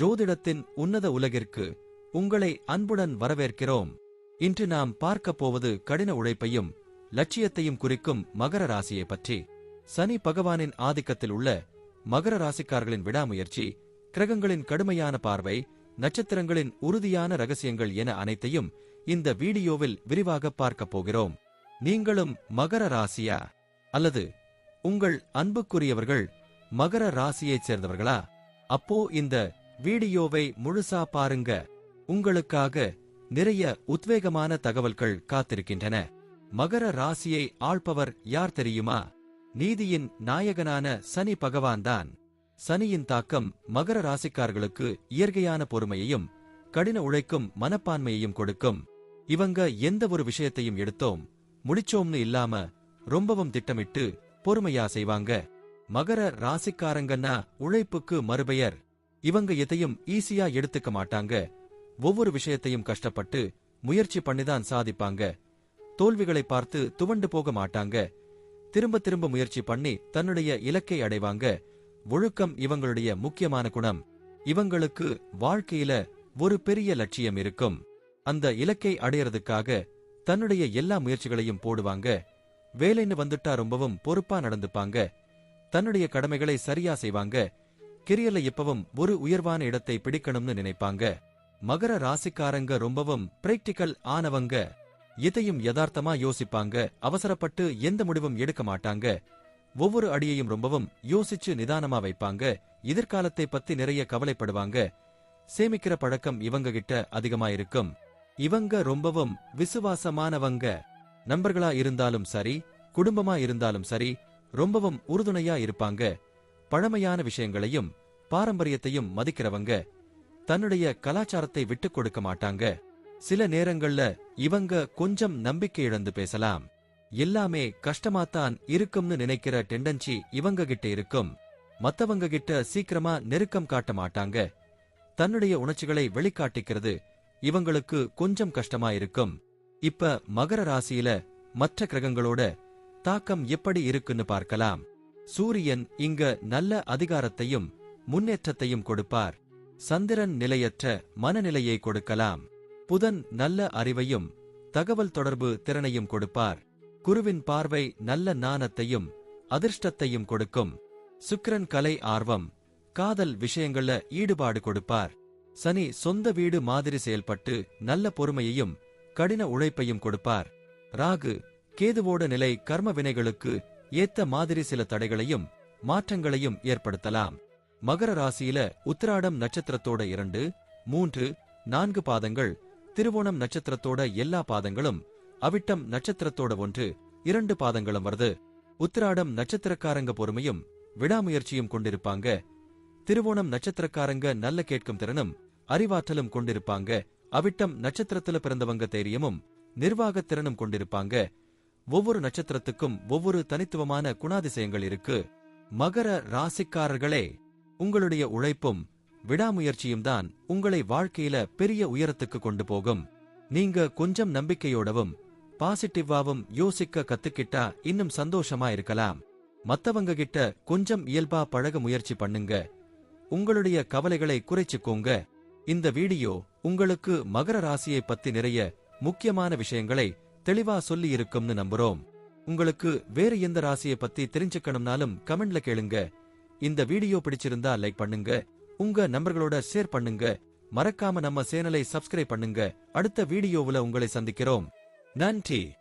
ஜோதிடத்தின் உன்னத உலகிற்கு உங்களை அன்புடன் வரவேற்கிறோம். இன்று நாம் பார்க்கப் போவது கடின உழைப்பையும் லட்சியத்தையும் குறிக்கும் மகர ராசியை பற்றி. சனி பகவானின் ஆதிக்கத்தில் உள்ள மகர ராசிக்காரர்களின் விடாமுயற்சி கிரகங்களின் கடுமையான பார்வை நட்சத்திரங்களின் உறுதியான ரகசியங்கள் என அனைத்தையும் இந்த வீடியோவில் விரிவாக பார்க்கப் போகிறோம். நீங்களும் மகர ராசியா? அல்லது உங்கள் அன்புக்குரியவர்கள் மகர ராசியைச் சேர்ந்தவர்களா? அப்போ இந்த வீடியோவை முழுசா பாருங்க. உங்களுக்காக நிறைய உத்வேகமான தகவல்கள் காத்திருக்கின்றன. மகர ராசியை ஆள்பவர் யார் தெரியுமா? நீதியின் நாயகனான சனி பகவான்தான். சனியின் தாக்கம் மகர ராசிக்காரர்களுக்கு இயற்கையான பொறுமையையும் கடின உழைக்கும் மனப்பான்மையையும் கொடுக்கும். இவங்க எந்த ஒரு விஷயத்தையும் எடுத்தோம் முடிச்சோம்னு இல்லாம ரொம்பவும் திட்டமிட்டு பொறுமையா செய்வாங்க. மகர ராசிக்காரங்கன்னா உழைப்புக்கு மறுபெயர். இவங்க எதையும் ஈஸியா எடுத்துக்க மாட்டாங்க. ஒவ்வொரு விஷயத்தையும் கஷ்டப்பட்டு முயற்சி பண்ணிதான் சாதிப்பாங்க. தோல்விகளை பார்த்து துவண்டு போக மாட்டாங்க. திரும்ப திரும்ப முயற்சி பண்ணி தன்னுடைய இலக்கை அடைவாங்க. ஒழுக்கம் இவங்களுடைய முக்கியமான குணம். இவங்களுக்கு வாழ்க்கையில ஒரு பெரிய லட்சியம் இருக்கும். அந்த இலக்கை அடையறதுக்காக தன்னுடைய எல்லா முயற்சிகளையும் போடுவாங்க. வேலைன்னு வந்துட்டா ரொம்பவும் பொறுப்பா நடந்துப்பாங்க. தன்னுடைய கடமைகளை சரியா செய்வாங்க. கெரியர்ல எப்பவும் ஒரு உயர்வான இடத்தை பிடிக்கணும்னு நினைப்பாங்க. மகர ராசிக்காரங்க ரொம்பவும் பிராக்டிக்கல் ஆனவங்க. எதையும் யதார்த்தமா யோசிப்பாங்க. அவசரப்பட்டு எந்த முடிவும் எடுக்க மாட்டாங்க. ஒவ்வொரு அடியையும் ரொம்பவும் யோசிச்சு நிதானமா வைப்பாங்க. எதிர்காலத்தை பத்தி நிறைய கவலைப்படுவாங்க. சேமிக்கிற பழக்கம் இவங்க கிட்ட அதிகமா இருக்கும் இவங்க ரொம்பவும் விசுவாசமானவங்க. நண்பர்களா இருந்தாலும் சரி குடும்பமா இருந்தாலும் சரி ரொம்பவும் உறுதுணையா இருப்பாங்க. பழமையான விஷயங்களையும் பாரம்பரியத்தையும் மதிக்கிறவங்க தன்னுடைய கலாச்சாரத்தை விட்டுக் கொடுக்க மாட்டாங்க. சில நேரங்கள்ல இவங்க கொஞ்சம் நம்பிக்கை இழந்து பேசலாம். எல்லாமே கஷ்டமாத்தான் இருக்கும்னு நினைக்கிற டெண்டன்சி இவங்க கிட்ட இருக்கும். மத்தவங்க கிட்ட சீக்கிரமா நெருக்கம் காட்ட மாட்டாங்க. தன்னுடைய உணர்ச்சிகளை வெளிக்காட்டிக்கிறது இவங்களுக்கு கொஞ்சம் கஷ்டமா இருக்கும். இப்ப மகர ராசியில மற்ற கிரகங்களோட தாக்கம் எப்படி இருக்குன்னு பார்க்கலாம். சூரியன் இங்க நல்ல அதிகாரத்தையும் முன்னேற்றத்தையும் கொடுப்பார். சந்திரன் நிலையற்ற மனநிலையை கொடுக்கலாம். புதன் நல்ல அறிவையும் தகவல் தொடர்பு திறனையும் கொடுப்பார். குருவின் பார்வை நல்ல நாணத்தையும் அதிர்ஷ்டத்தையும் கொடுக்கும். சுக்கிரன் கலை ஆர்வம் காதல் விஷயங்கள்ல ஈடுபாடு கொடுப்பார். சனி சொந்த வீடு மாதிரி செயல்பட்டு நல்ல பொறுமையையும் கடின உழைப்பையும் கொடுப்பார். ராகு கேதுவோட நிலை கர்ம வினைகளுக்கு ஏத்த மாதிரி சில தடைகளையும் மாற்றங்களையும் ஏற்படுத்தலாம். மகர ராசியில உத்திராடம் நட்சத்திரத்தோட இரண்டு மூன்று நான்கு பாதங்கள் திருவோணம் நட்சத்திரத்தோட எல்லா பாதங்களும் அவிட்டம் நட்சத்திரத்தோட ஒன்று இரண்டு பாதங்களும் வருது. உத்திராடம் நட்சத்திரக்காரங்க பொறுமையும் விடாமுயற்சியும் கொண்டிருப்பாங்க. திருவோணம் நட்சத்திரக்காரங்க நல்ல கேட்கும் திறனும் அறிவாற்றலும் கொண்டிருப்பாங்க. அவிட்டம் நட்சத்திரத்துல பிறந்தவங்க தைரியமும் நிர்வாகத் திறனும் கொண்டிருப்பாங்க. ஒவ்வொரு நட்சத்திரத்துக்கும் ஒவ்வொரு தனித்துவமான குணாதிசயங்கள் இருக்கு. மகர ராசிக்காரர்களே உங்களுடைய உழைப்பும் விடாமுயற்சியும் தான் உங்களை வாழ்க்கையில பெரிய உயரத்துக்கு கொண்டு போகும். நீங்க கொஞ்சம் நம்பிக்கையோடவும் பாசிட்டிவாவும் யோசிக்க கத்துக்கிட்டா இன்னும் சந்தோஷமா இருக்கலாம். மத்தவங்க கிட்ட கொஞ்சம் இயல்பா பழக முயற்சி பண்ணுங்க. உங்களுடைய கவலைகளை குறைச்சுக்கோங்க. இந்த வீடியோ உங்களுக்கு மகர ராசியை பத்தி நிறைய முக்கியமான விஷயங்களை தெளிவா சொல்லி இருக்கும்னு நம்புறோம். உங்களுக்கு வேற எந்த ராசியை பத்தி தெரிஞ்சுக்கணும்னாலும் கமெண்ட்ல கேளுங்க. இந்த வீடியோ பிடிச்சிருந்தா லைக் பண்ணுங்க. உங்க நம்பர்களோட ஷேர் பண்ணுங்க. மறக்காம நம்ம சேனலை சப்ஸ்கிரைப் பண்ணுங்க. அடுத்த வீடியோவுல உங்களை சந்திக்கிறோம். நன்றி.